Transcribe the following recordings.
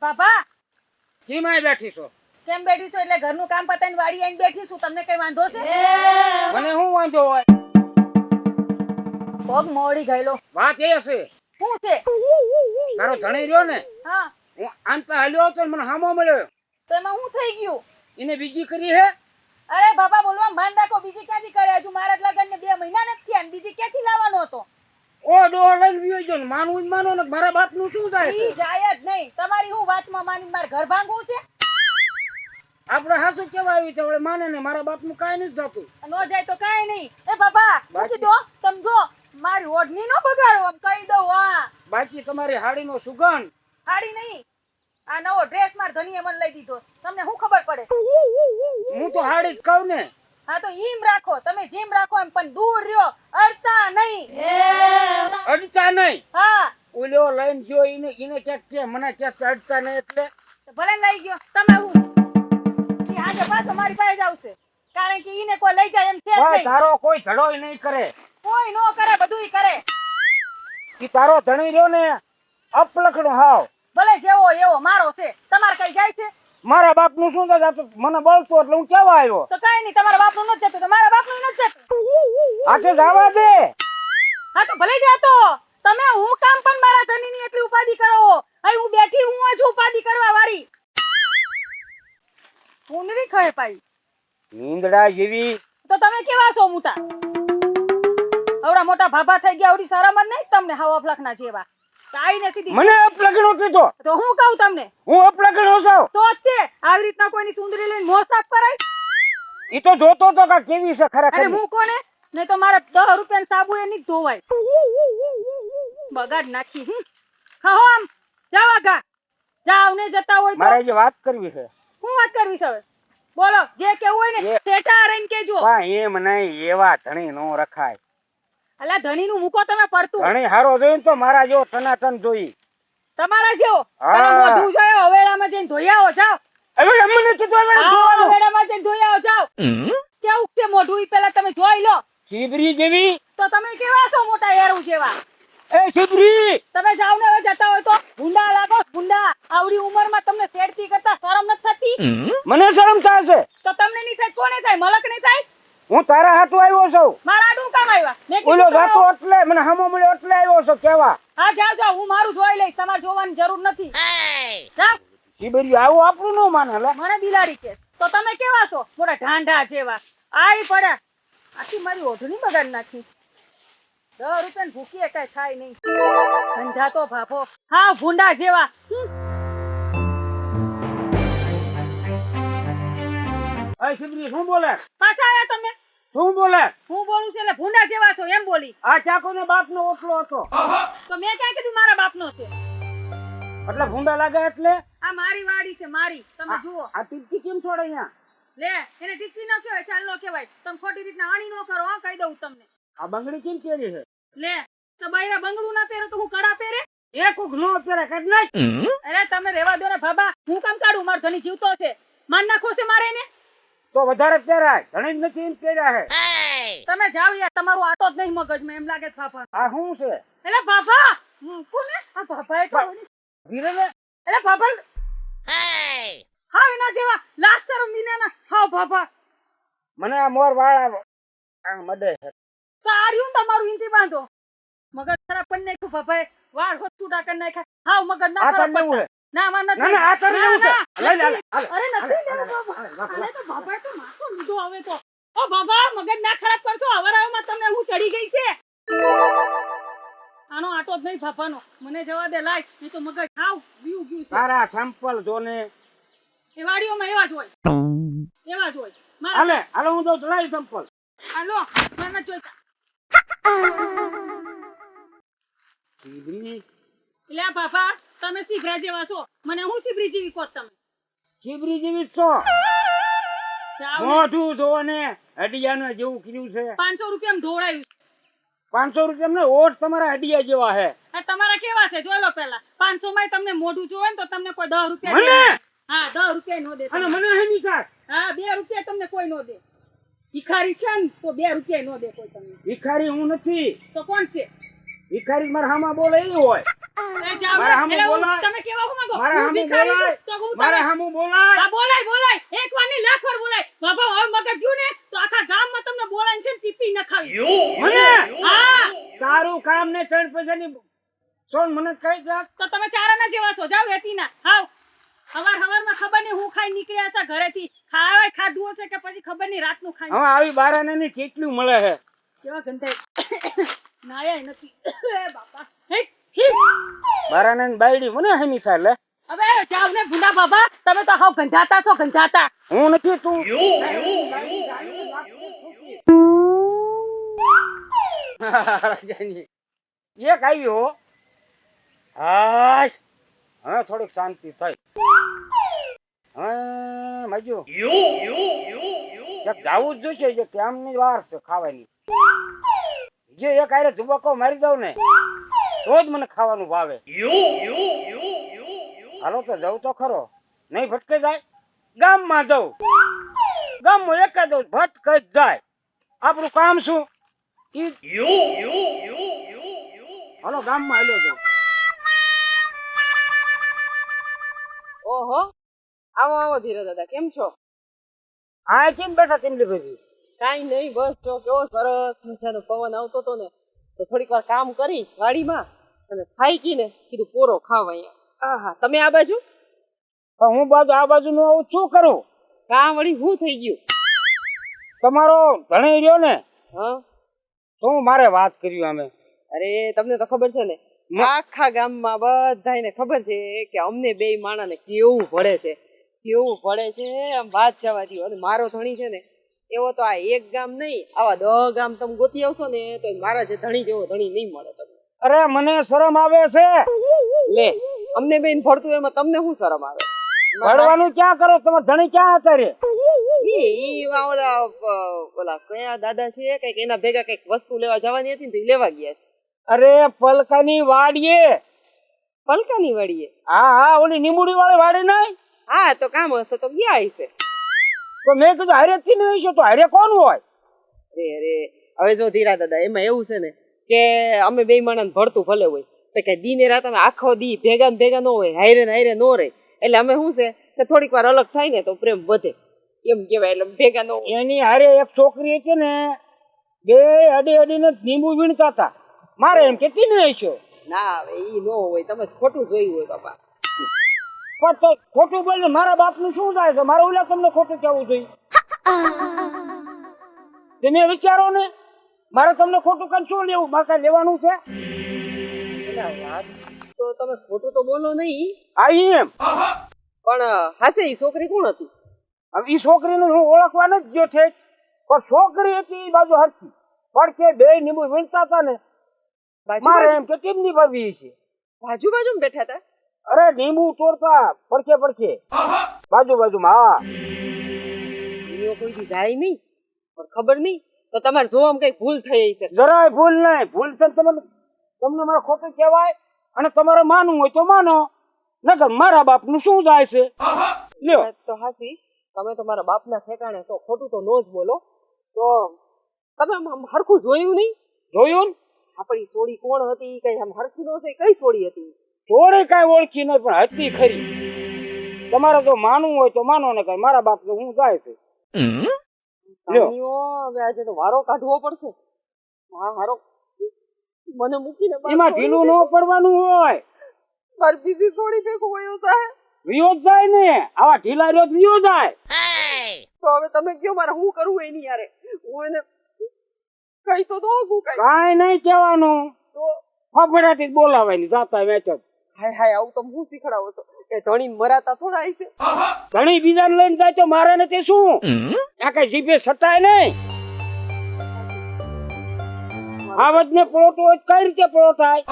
બાબા. કીમાં બેઠી છો. કેમ બેઠી છો? એટલે ઘરનું કામ પતાઈને વાડી આવીને બેઠી છું. તમને કઈ વાંધો છે? મને શું વાંધો હોય? પગ મોડી ગયેલો. વાત એ છે શું છે? તારો ધણી રહ્યો ને હા. હું આન પે હાલ્યો હતો ને મને હામો મળ્યો. તો એમાં હું થઈ ગયું? એને બીજી કરી હે? અરે બાબા બોલવા રાખો. બીજી ક્યાંથી કરે હજુ મારા લગ્ન ને બે મહિના નથી થયા બીજી ક્યાંથી લાવવાનો હતો? ઓ ડોહો લઈને વિયો ને. માનવું જ માનો ને મારા બાપનું શું થાય ઈ જાય જ નહીં. તમારી હું વાતમાં માની માર ઘર ભાંગવું છે? આપણે હાસુ કેવા આવી છે? વળી માને ને મારા બાપનું કાઈ નથી થતું. નો જાય તો કાઈ નહીં. એ બાબા મૂકી દો. સમજો મારી ઓઢની નો બગાડો આમ કહી દઉં હા. બાકી તમારી હાડીનો સુગંધ. હાડી નહીં. આ નવો ડ્રેસ માર ધનીએ મને લઈ દીધો તમને શું ખબર પડે? હું તો હાડી જ કહું ને. હા તો ઈમ રાખો. તમે જેમ રાખો એમ પણ દૂર રહ્યો. અડતા નહીં. અડતા નહીં. હા. ઓલ્યો લઈને ગયો ઈને ઈને ક્યાંક કે મને ક્યાંક અડતા નહીં એટલે? ભલે લઈ ગયો. તમે હું? ઈ આજે પાછો મારી પાસે જ આવશે. કારણ કે ઈને કોઈ લઈ જાય એમ છે નહીં. તારો કોઈ ધડોય નહીં કરે. કોઈ નો કરે બધું ઈ કરે. ઈ તારો ધણી રહ્યો ને અપલખડો હાવ. ભલે જેવો એવો મારો છે તમારે કઈ જાય છે? મારા બાપનું શું થતું મને બળતો એટલે હું કેવા આવ્યો? તો કઈ નહીં તમારા બાપનું નથી જતું તો મારા બાપનું નથી જતું. આખે જવા દે. હા તો ભલે જાતો તમે હું કામ પણ મારા ધનીની એટલી ઉપાધિ કરો. હવે હું બેઠી હું જ ઉપાધિ કરવા વાળી. ઉંદરી ખાય પાઈ. નીંદડા જેવી. તો તમે કેવા છો મોટા? આવડા મોટા ભાભા થઈ ગયા આવડી સારા મત નહીં તમને હાવ અફલકના જેવા? તો આઈને સીધી મને અપલગણો કીધો તો હું કહું તમને? હું અપલગણો છું તો તે આવી રીતના કોઈની સુંદરી લઈને મોં સાફ કરાય? ઈ તો જોતો તો કા કેવી છે ખરા અરે હું કોને? નહીં તો મારે 10 રૂપિયા સાબુ એ ધોવાય. બગાડ નાખી હું ખાઓ આમ. જાવ આગા. જાવ ને જતા હોય તો. મારે જે વાત કરવી છે. હું વાત કરવી છે હવે? બોલો જે કેવું હોય ને સેટા રહીને કેજો પણ એમ નહીં એવા ધણી નો રખાય. અલા ધણી નું મૂકો તમે પડતું. ધણી હારો જોઈને તો મારા જેવો ટનાટન જોઈ. તમારા જેવો. મોઢું જોયો હવેડામાં જઈને ધોઈ આવો જાઓ. હવે અમને કીધું હવે હા, હવેડામાં જઈને ધોઈ આવો જાઓ. કેવું છે મોઢું? ઈ પેલા તમે જોઈ લો. શીબરી જેવી? તો તમે કેવા છો મોટા એરું જેવા? એ શીબરી તમે જાવ ને હવે જતા હોય તો. ગુંડા લાગો ગુંડા આવડી ઉંમરમાં તમને શેડતી કરતા શરમ નથી થતી? મને શરમ થાય છે. તો તમને નહીં થાય કોને થાય? મલક નહીં થાય? હું તારા હાથ આવ્યો છું. મારા ઓલો ગાતો એટલે મને હમો મળ્યો એટલે આવ્યો છો કેવા? હા જાવ જાવ હું મારું જોઈ લઈશ તમારે જોવાની જરૂર નથી. જાવ શીબરી આવું આપણું નો માને લે. મને બિલાડી કે. તો તમે કેવા છો? મોટા ઢાંઢા જેવા. આઈ પડ્યા. આખી મારી ઓઢણી બગાડ નાખી. દસ રૂપિયા ભૂકીએ કઈ થાય નહીં. ધંધા તો ભાભો. હા ભૂંડા જેવા. હમ. એ શું બોલે? પાછા આવ્યા તમે? શું બોલે? હું બોલું છું એટલે ભૂંડા જેવા છો એમ બોલી. આ ચાકુ ને બાપ નો ઓટલો હતો. તો મેં ક્યાં કીધું મારા બાપનો છે? એટલે ભૂંડા લાગે એટલે? આ મારી વાડી છે મારી. તમે જુઓ. આ ટીપકી કેમ છોડે અહીંયા? લે એને ટીપકી ન કહેવાય ચાલ ન કહેવાય. તમે ખોટી રીતના આણી ન કરો હા કહી દઉં તમને. આ બંગડી કેમ કેરી છે? લે તો બૈરા બંગડું ના પહેરે તો હું કડા પહેરે? એ કુક નો પહેરે કાઢ નાખ અરે તમે રેવા દો ને બાબા હું કામ કાઢું? મારો ધણી જીવતો છે. માન નાખો છે મારે એને? તો વધારે પહેરાય. ઘણી જ નથી એમ પહેર્યા છે તમે જાવ યાર તમારું આટો જ નહીં મગજમાં એમ લાગે ફાફા. આ શું છે? એટલે ફાફા! કોને? આ ફાફા એ તો ધીરે ને એટલે ફાફા હા એના જેવા. લાસ્ટ શરમ વિનાના હા ફાફા. મને આ મોર વાળા આ મડે છે. તો આ રહ્યું તમારું ઈંથી બાંધો. મગજ ખરાબ કરી નાખ્યું ફાફા વાળ હોત છૂટા કરી નાખ્યા. હાવ મગજ ના ખરાબ તને એવું ના માં નથી. ના, આ તારે ના, છે. ના, લઈ લે, મને જવા દે લાય. નહીં તો મગજ ખાવ. બીવું ગયું છે. તારા સંપલ જોને. એ વાડીઓમાં એવા જ હોય. એવા જ હોય. મારા હાલે હાલો હું તો લાવી સેમ્પલ હાલો મને જોઈતા. એટલે બાપા તમે શીઘ્રા જેવા છો. મને હું શીઘ્રી જેવી કહો તમે? શીબરી જેવી છો. મોઢું જો ને હડિયાને જેવું કર્યું છે. પાંચસો રૂપિયા ધોવડાયું પાંચસો રૂપિયા ને ઓટ તમારા હડિયા જેવા આ તમારા કેવા છે? જોઈ લો પેલા પાંચસો માં તમને મોઢું જોવે ને તો તમને કોઈ દસ રૂપિયા હા દસ રૂપિયા નો દે અને મને હે નિકાર હા બે રૂપિયા તમને કોઈ નો દે. ભિખારી છે ને તો બે રૂપિયા નો દે કોઈ તમને. ભિખારી હું નથી. તો કોણ છે? ભિખારી મારા હામાં બોલે એ હોય મારા હામું બોલાય. તમે કેવા હું માંગો? મારા હામું બોલાય. મારા હામું બોલાય. હા બોલાય બોલાય. એક વારની લાખ વાર બોલાય બાબા હવે મગજ ગયું ને તો આખા ગામમાં તમને બોલાઈને છે ને ટીપી નખાવી મને હા તારું કામ ને ત્રણ પૈસાની સોન મને તો તમે ચારાના જેવા છો. જાવ વેતીના હાવ. હવાર હવારમાં ખબર નહીં હું ખાઈ નીકળ્યા હશે ઘરેથી. ખાવાય ખાધું હશે કે પછી ખબર નહીં રાતનું ખાઈ હવે આવી બારાને ની કેટલું મળે છે. કેવા ગંધાય. નાયા નથી. એ બાપા. બારાને બાયડી મને હેમી થાય લે. હવે જાવ ને ભૂંડા બાબા. તમે તો હાવ ગંધાતા છો ગંધાતા. હું નથી તું. એક આવી હો. હાશ હવે થોડીક શાંતિ થઈ. હવે મજુ. જાવું જ જોઈશે જે કેમની વાર છે ખાવાની. જે એક આરે ધુબકો મારી દઉં ને તો જ મને ખાવાનું ભાવે. હાલો તો જવું તો ખરો. નહીં ભટકે જાય ગામમાં જવું ગામમાં એક જ ભટકે જ જાય. આપણું કામ શું? ઈ હાલો ગામમાં હાલ્યો જાઉં. ઓહો. આવો આવો ધીરે દાદા કેમ છો? હા કેમ બેઠા તેમ ભાઈ કાઈ નહીં બસ જો કેવો સરસ મજાનો પવન આવતો હતો ને તો થોડીક વાર કામ કરી વાડીમાં અને ખાઈ ગઈને કીધું પોરો ખાવ અહીંયા. આહા. તમે આ બાજુ? હું બાજુ આ બાજુ નું આવું શું કરું? કામ વળી હું થઈ ગયું? તમારો ધણી રહ્યો ને? હા. તો મારે વાત કર્યું અમે અરે તમને તો ખબર છે ને આખા ગામમાં બધાને ખબર છે કે અમને બે માણાને કેવું ભળે છે. કેવું ભળે છે આમ વાત જવા દ્યો અને મારો ધણી છે ને એવો તો આ એક ગામ નહીં આવા દહ ગામ તમે ગોતી આવશો ને તો મારા જે ધણી જેવો ધણી નહીં મળે તમને. અરે મને શરમ આવે છે. લે અમને બેન ભળતું એમાં તમને શું શરમ આવે? ભણવાનું ક્યાં કરો તમે ધણી ક્યાં હતા રે? ઈ ઓલા ઓલા કયા દાદા છે કંઈક એના ભેગા કંઈક વસ્તુ લેવા જવાની હતી ને તો લેવા ગયા છે. અરે પલકાની વાડીએ. પલકાની વાડીએ? હા હા ઓલી નીમુડી વાળી વાડી નહીં? હા તો કામ હશે તો ગયા હશે. તો મેં કીધું હારે થી નહીં છે તો હારે કોણ હોય? અરે અરે હવે જો ધીરા દાદા એમાં એવું છે ને કે અમે બે માણસ ભરતું ભલે હોય તો કે દીને રાત અમે આખો દી ભેગા ને ભેગા ન હોય હાયરે ને હારે ન રહે. એટલે અમે શું છે કે થોડીક વાર અલગ થાય ને તો પ્રેમ વધે. એમ કહેવાય એટલે ભેગા ન એની હારે એક છોકરી હતી ને બે અડી અડીને લીંબુ વીણતા હતા. મારે એમ કે તીને છો. ના હવે ઈ નો હોય તમે ખોટું જોયું હોય બાપા. પણ તો ખોટું બોલે મારા બાપનું શું થાય છે? મારે ઓલા તમને ખોટું કહેવું જોઈએ. તમે વિચારો ને મારે તમને ખોટું કાંઈ શું લેવું? મારે કાંઈ લેવાનું છે? તો તમે ખોટું તો બોલો નહીં. આ એમ. પણ હાસે ઈ છોકરી કોણ હતી? હવે ઈ છોકરીને હું ઓળખવા નથી ગયો છે પણ છોકરી હતી એ બાજુ હરખી. પણ કે બે લીંબુ વીણતા હતા ને મારે એમ કે કેમની ભાભી છે? બાજુ બાજુ બેઠા હતા? અરે લીંબુ તોડતા પડખે પડખે. બાજુ બાજુમાં હા કોઈ દી જાય નહીં પણ ખબર નહીં તો તમારે જોવામાં કઈ ભૂલ થઈ છે જરાય ભૂલ નહીં. ભૂલ છે તમને તમને મારે ખોટું કહેવાય અને તમારે માનવું હોય તો માનો. નકર મારા બાપનું શું જાય છે? લ્યો. તો હાસી તમે તો મારા બાપના ઠેકાણે છો. ખોટું તો નો જ બોલો. તો તમે હરખું જોયું નહીં? જોયું ને? આપણી સોડી કોણ હતી કઈ આમ હરખી નો છે કઈ સોડી હતી? થોડી કાંઈ ઓળખી નહીં પણ હતી ખરી. તમારે તો માનવું હોય તો માનો ને કઈ મારા બાપ તો હું જાય છે. હવે આજે તો વારો કાઢવો પડશે. હા હારો મને મૂકીને એમાં ઢીલું ન પડવાનું હોય. પર મારી બીજી સોડી ભેગું વયું થાય? વિયો જાય ને. આવા ઢીલા રહ્યો તો વિયો જાય. તો હવે તમે કયો મારે શું કરવું એની યારે? હું એને કઈ તો દો હું કઈ? કાંઈ નહીં કહેવાનું. તો ફફડાટી બોલાવાની જાતા વેચો. હાય હાય આવું તો હું શીખડાવો છો? કે ધણી મરાતા થોડા આવી છે ધણી બીજાને લઈને જાય તો મારે ને તે શું આ કઈ જીભે સટાય નહીં? આવજ ને પલોટો હોય કઈ રીતે પલો થાય?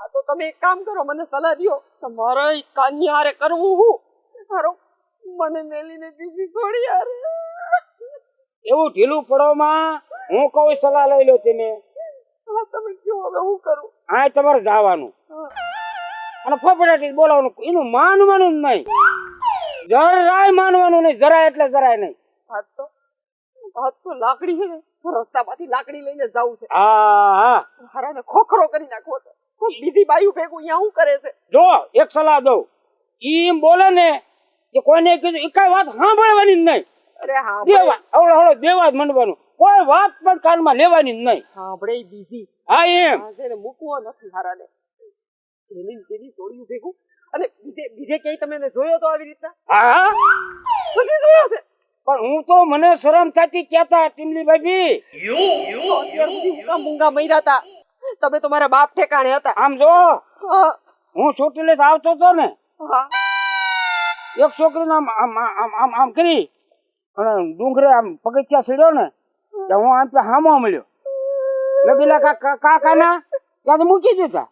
આ તો તમે એક કામ કરો મને સલાહ દ્યો. કે મારે ઈ હારે કરવું હું? મારો મને મેલીને બીજી છોડી હારે એવું ઢીલું પડોમાં હું કહું સલાહ લઈ લો તમે તમે કયો હવે હું કરું? આ તમારે જવાનું. અને ફફડાટી બોલાવવાનું. એનું માનવાનું જ નહીં. જરાય માનવાનું નહીં જરાય એટલે જરાય નહીં. હાથ તો હાથ તો લાકડી છે ને રસ્તામાંથી લાકડી લઈને જવું છે. હા હા. હારાને ખોખરો કરી નાખવો છે. ખૂબ બીજી બાયુ ભેગું અહીંયા શું કરે છે? જો એક સલાહ દઉં. ઈ એમ બોલે ને કે કોઈને કીધું એ કઈ વાત સાંભળવાની જ નહીં. અરે હા દેવા હવડો અવળો દેવા જ માંડવાનું. કોઈ વાત પણ કાનમાં લેવાની નહીં. આપણે બીજી. હા એમ. છે મૂકવો નથી હારાને. જેની તેની છોડ્યું ભેગું. અને બીજે બીજે ક્યાંય તમે જોયો તો આવી રીતના? હા. બધી જોયો છે? પણ હું તો મને શરમ થતી કેતા ટીમલી ભાભી. અત્યાર સુધી ઊંઘા મૂંગા મર્યા હતા. તમે તો મારા બાપ ઠેકાણે હતા. આમ જો. હું. હું ચોટીલે આવતો હતો ને હા. એક છોકરીને આમ આમ આમ આમ આમ કરી. અને ડુંગરે આમ પગથિયા સીડ્યો ને તો હું આમ હામો મળ્યો. મેં પેલા કાકા કાકાના? ત્યાં મૂકી દીધા.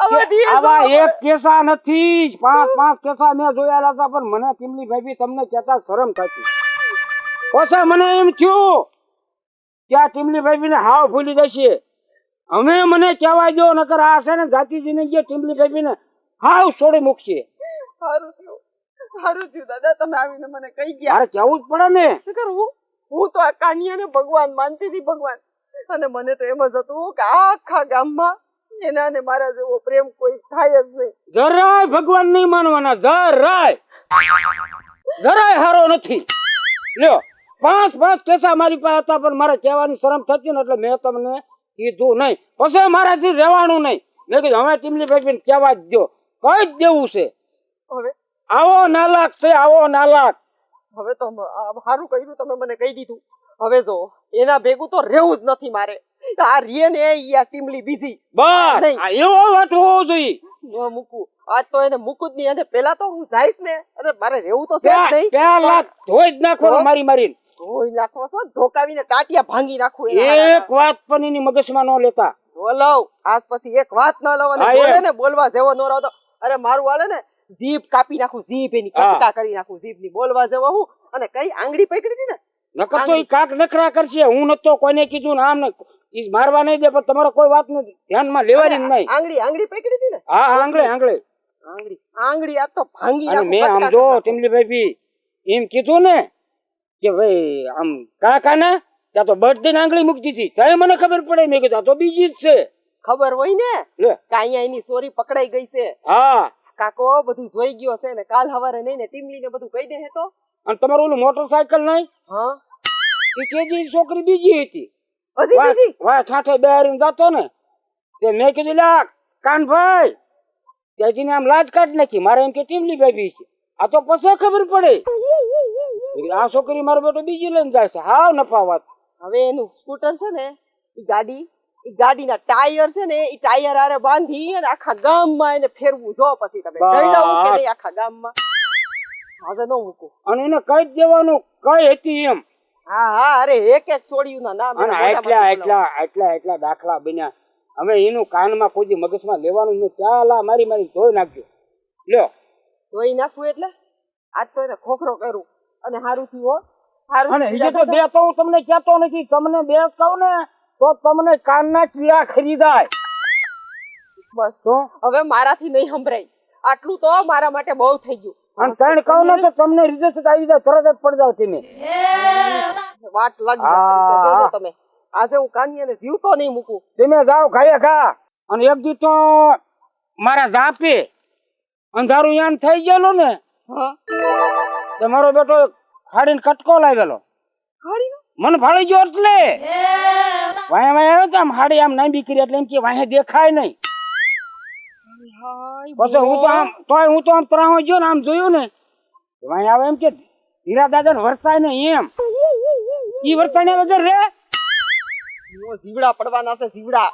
આવા કે દિવસો આવા એક કેસા નથી પાંચ પાંચ કેસા મેં જોયેલા હતા પણ મને ટીમલી ભાભી તમને કહેતા શરમ થતી પછી મને એમ થયું કે આ ટીમલી ભાભીને હાવ ભૂલી જશે. હવે મને કહેવા દો નકર આ છે ને જાતિજીને જે ટીમલી ભાભીને હાવ છોડી મૂકશે. સારું થયું. સારું થયું દાદા તમે આવીને મને કહી ગયા. મારે કહેવું જ પડે ને. કરવું હું તો આ કાનિયાને ભગવાન માનતી હતી ભગવાન. અને મને તો એમ જ હતું કે આખા ગામમાં એના ને મારા જેવો પ્રેમ કોઈ થાય જ નહીં. જરાય ભગવાન નહીં માનવાના જરાય. જરાય હારો નથી. લ્યો પાંચ પાંચ કેસા મારી પાસે હતા પણ મારે કહેવાની શરમ થતી ને એટલે મેં તમને કીધું નહીં. પછી મારાથી રહેવાનું નહીં. મેં કીધું હવે ટીમલી ભાઈ કહેવા જ દો કઈ જ દેવું છે? હવે? આવો નાલાક છે આવો નાલાક. હવે તો સારું કર્યું તમે મને કહી દીધું. હવે જો એના ભેગું તો રહેવું જ નથી મારે. આ રીએ ને આ ટીમલી બીજી. બસ એવો વાત હોવો જોઈએ. ન મૂકું. આજ તો એને મૂકું જ નહીં. અને પેલા તો હું જઈશ ને અને મારે રહેવું તો છે જ નહીં. પેલા ધોઈ જ નાખો? મારી મારીને. ધોઈ નાખો છો? ધોકાવીને કાટિયા ભાંગી નાખું એક વાત પણ એની મગજમાં ન લેતા. બોલવ આજ પછી એક વાત ન લવ અને બોલે ને બોલવા જેવો ન રહો તો. અરે મારું હાલે ને જીભ કાપી નાખું જીભ એની કટકા કરી નાખું જીભની બોલવા જેવો હું અને કઈ આંગળી પકડી હતી ને? નકર તો કાક નખરા કરશે. હું નતો કોઈને કીધું ને આમ ને ઈ મારવા નહીં દે પણ તમારો કોઈ વાત નથી. ધ્યાનમાં લેવાની જ નહીં. આંગળી આંગળી પકડી હતી ને? હા આંગળી આંગળે. આંગળે આંગળી આ તો ભાંગી નાખું મેં આમ જો ટીમલીભાઈ નાખું. એમ કીધું ને કે ભાઈ આમ કાકા ને ત્યાં તો બર્થડે આંગળી મૂકી દીધી ત્યારે મને ખબર પડે. મેં કીધું આ તો બીજી જ છે. ખબર હોય ને અહીંયા એની સોરી પકડાઈ ગઈ છે. હા. કાકો બધું જોઈ ગયો છે ને કાલ સવારે નહીં ને ટીમલી ને બધું કહી દે હે તો. અને તમારું ઓલું મોટરસાયકલ નહીં? હા. એ કેજી છોકરી બીજી હતી. હજી બીજી? વાહ ઠાઠે જતો ને તે મેં કીધું લા કાનભાઈ. ત્યાંથી આમ લાજ કાઢ નાખી. મારે એમ કે ટીમલી બેબી છે. આ તો પછી ખબર પડે. આ છોકરી મારો બેટો બીજી લઈને જાય છે. હાવ નફા વાત હવે એનું સ્કૂટર છે ને ગાડી ગાડીના ટાયર છે ને એ ટાયર આરે બાંધી અને આખા ગામમાં એને ફેરવું. જો પછી તમે બસ. મૂકે નહીં આખા ગામમાં. હવે ન મૂકો. અને એને કઈ દેવાનું કઈ હતી એમ. હા હા અરે એક એક સોડિયું ના નામ અને એટલા એટલા એટલા એટલા દાખલા બન્યા. હવે એનું કાનમાં કોઈ મગજમાં લેવાનું નહીં. ચાલા મારી મારી ધોઈ નાખજો. લ્યો. ધોઈ નાખવું એટલે? આજ તો એને ખોખરો કરું. અને હારું થયું હો. હારું અને. તો બે તો હું તમને કહેતો નથી. તમને બે કહું ને તો તમને કાનના કીડા ખરીદાય. બસ. તો? હવે મારાથી નહીં સંભળાય. આટલું તો મારા માટે બહુ થઈ ગયું. અને ત્રણ કહું ને તો તમને રિઝલ્ટ આવી જાય તરત જ પડ જાવ તમે. વાટ લાગી તમે. આજે હું કાનિયાને જીવતો નહીં મૂકું. તમે જાઓ ખાઈએ ખા. અને એક દી તો મારા જાપે અંધારું યાન થઈ ગયેલું ને હા. તો મારો બેટો ખાડીને કટકો લાવેલો. ખાડી મને ફાળી ગયો એટલે વાયા વાયા આવ્યો તો આમ હાડી આમ નાંબી કરી એટલે એમ કે વાહે દેખાય નહીં. પછી હું તો આમ તોય હું તો આમ તરાવો ગયો ને આમ જોયું ને. વાહે આવે એમ કે હીરા દાદા ને વરસાય ને એમ. ઈ વરસાય વગર રે જીવડા પડવાના છે જીવડા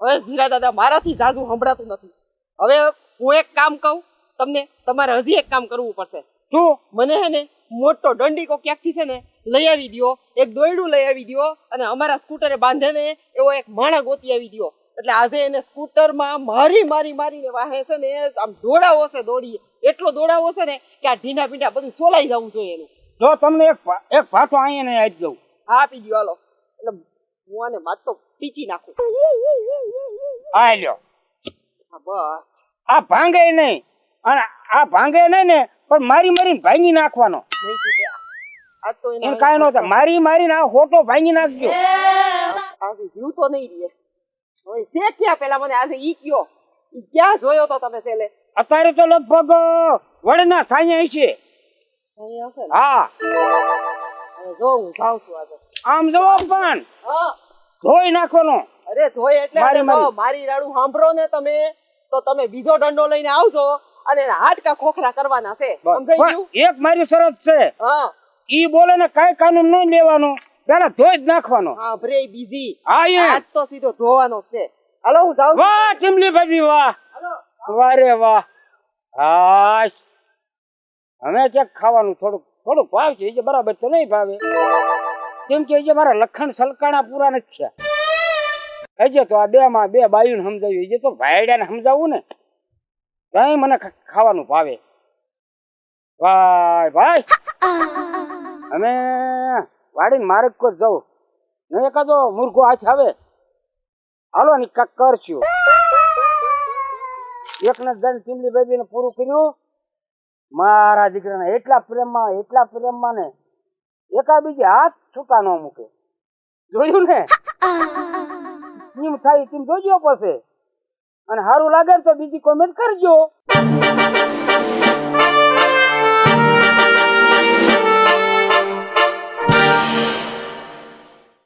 હવે હીરા દાદા મારાથી જાજુ સંભળાતું નથી. હવે હું એક કામ કહું તમને તમારે હજી એક કામ કરવું પડશે. શું? મને હે ને મોટો દંડીકો ક્યાંકથી છે ને લઈ આવી દ્યો. એક દોયડું લઈ આવી દ્યો અને અમારા સ્કૂટરે બાંધે ને એવો એક માણા ગોતી આવી દ્યો. એટલે આજે એને સ્કૂટરમાં મારી મારી મારીને વાહે છે ને આમ દોડાવો છે દોડીએ. એટલો દોડાવો છે ને કે આ ઢીંડા પીંડા બધું સોલાઈ જવું જોઈએ એનું. જો તમને એક એક ભાટો અહીંયા ને આપી દઉં હા આપી દ્યો હાલો. એટલે હું આને માત તો પીચી નાખું. આ લ્યો. બસ. આ ભાંગે નહીં. અને આ ભાંગે નહીં ને પણ મારી મારીને ભાંગી નાખવાનો. કઈ. એને કાંઈ ન થાય. મારી મારીને આ હોટો ભાંગી નાખજો. જીવ તો નહીં રે હવે છે ક્યાં પેલા મને આજે ઈ કયો? ઈ ક્યાં જોયો તો તમે અત્યારે તો લગભગ વડના સાયા છે હા. જો હું જાઉં છું આજે. આમ જવો પણ. હા. ધોઈ નાખવાનો. અરે ધોય એટલે મારી, રાડું સાંભળો ને તમે. તો તમે બીજો દંડો લઈને આવજો. અને હાડકા ખોખરા કરવાના છે. એક મારી શરત છે. ઈ બોલે ને કઈ કાનૂન નહીં લેવાનો પેલા ધોઈ જ નાખવાનો. હા ભરે બીજી. હા એ આજ તો સીધો ધોવાનો છે. હાલો હું જાઉં વાહ ટીમલી ભાભી વાહ. વારે વાહ હા હવે ક્યાંક ખાવાનું થોડુંક થોડુંક ભાવ છે એ બરાબર તો નહીં ભાવે. કેમ કે એ મારા લખણ સલકાણા પૂરા નથી થયા. હજે તો આ બે માં બે બાયું સમજાવ્યું એ તો ભાઈડા ને સમજાવવું ને. કઈ મને ખાવાનું ભાવે. ભાઈ ભાઈ. અમે વાડીને મારે જ કોઈ જવું. નહીં એકાદો મૂર્ખો હાથ આવે. હાલો ને કાંક કરશું. એકને દંડ બેબી બેબીને પૂરું કર્યું. મારા દીકરાને એટલા પ્રેમમાં એટલા પ્રેમમાં ને એકા બીજે હાથ છૂટા ન મૂકે. જોયું ને? કેમ થાય તેમ જોજો પછી. અને સારું લાગે તો બીજી કોમેન્ટ કરજો.